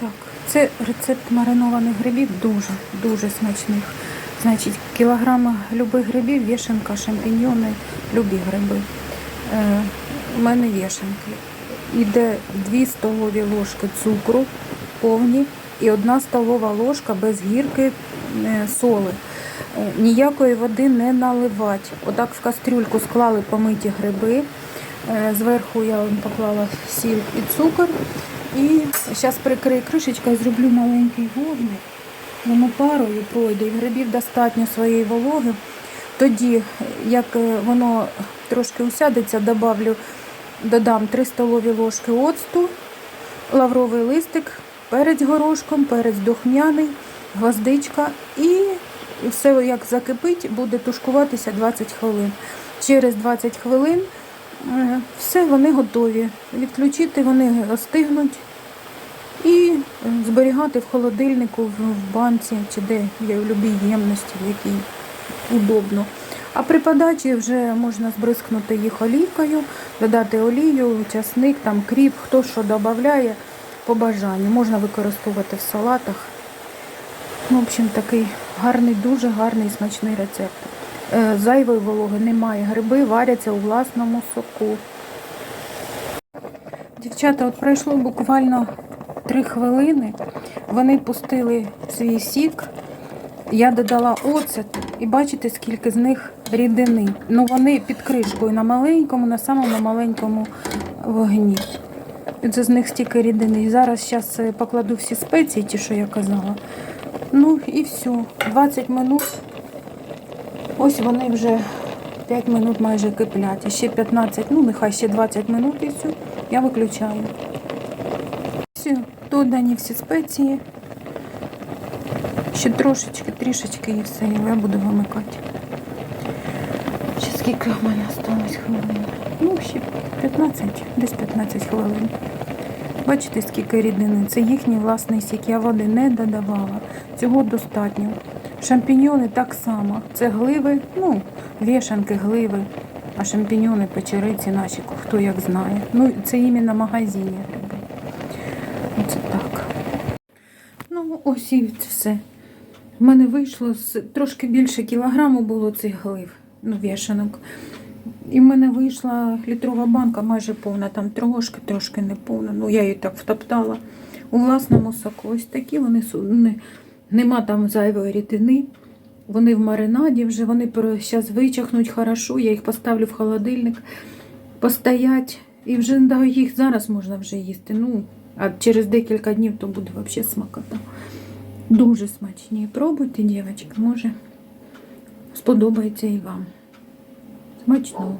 Так, це рецепт маринованих грибів дуже, дуже смачних. Значить, кілограма любих грибів, вішенка, шампіньйони, любі гриби. Е, у мене вішенки. Іде 2 столові ложки цукру повні і 1 столова ложка без гірки е, соли. Е, Ніякої води не наливати. Отак в кастрюльку склали помиті гриби. Е, Зверху я поклала сіль і цукор. І зараз прикрию кришечкою, зроблю маленький вогник. Воно парою пройде, і грибів достатньо своєї вологи. Тоді, як е, воно трошки усядеться, добавлю, додам 3 столові ложки оцту, лавровий листик, перець горошком, перець духмяний, гвоздичка і все як закипить, буде тушкуватися 20 хвилин. Через 20 хвилин все, вони готові. Відключити вони остигнуть і е, зберігати в холодильнику, в банці чи де є в будь-якій ємності, в якій удобно. А при подачі вже можна збризкнути їх олійкою, додати олію, часник, там кріп, хто що додає по бажанню. Можна використовувати в салатах. В общем, такий гарний, дуже гарний смачний рецепт. Е, Зайвої вологи немає. Гриби варяться у власному соку. Дівчата, от пройшло буквально три хвилини. Вони пустили свій сік. Я додала оцет і бачите, скільки з них рідини. Ну вони під кришкою на маленькому, на самому маленькому вогні. Це з них стільки рідини. І зараз зараз покладу всі спеції, ті, що я казала. Ну і все. 20 минут. Ось вони вже 5 минут майже киплять. Ще 15, ну нехай ще 20 минут і все. Я виключаю. Все, додані всі спеції. Ще трошечки, трішечки і все, я буду вимикати. Ще скільки в мене осталось хвилин? Ну, ще 15, десь 15 хвилин. Бачите, скільки рідини? Це їхній власний сік. Я води не додавала. Цього достатньо. Шампіньйони так само. Це гливи, ну, вішанки, гливи. А шампіньйони, печериці наші, хто як знає. Ну, це іменно магазині гриби. Оце так. Ну, ось і все. В мене вийшло трошки більше кілограму було цих глив, ну, вішанок. І в мене вийшла літрова банка майже повна, там трошки, трошки не повна. Ну, я її так втоптала у власному соку. Ось такі вони нема там зайвої рідини. Вони в маринаді вже, вони зараз вичахнуть хорошо, я їх поставлю в холодильник, постоять. І вже да, їх зараз можна вже їсти. Ну, а через декілька днів то буде взагалі смакота. Дуже смачні. Пробуйте, дівчатки, може сподобається і вам. Смачно.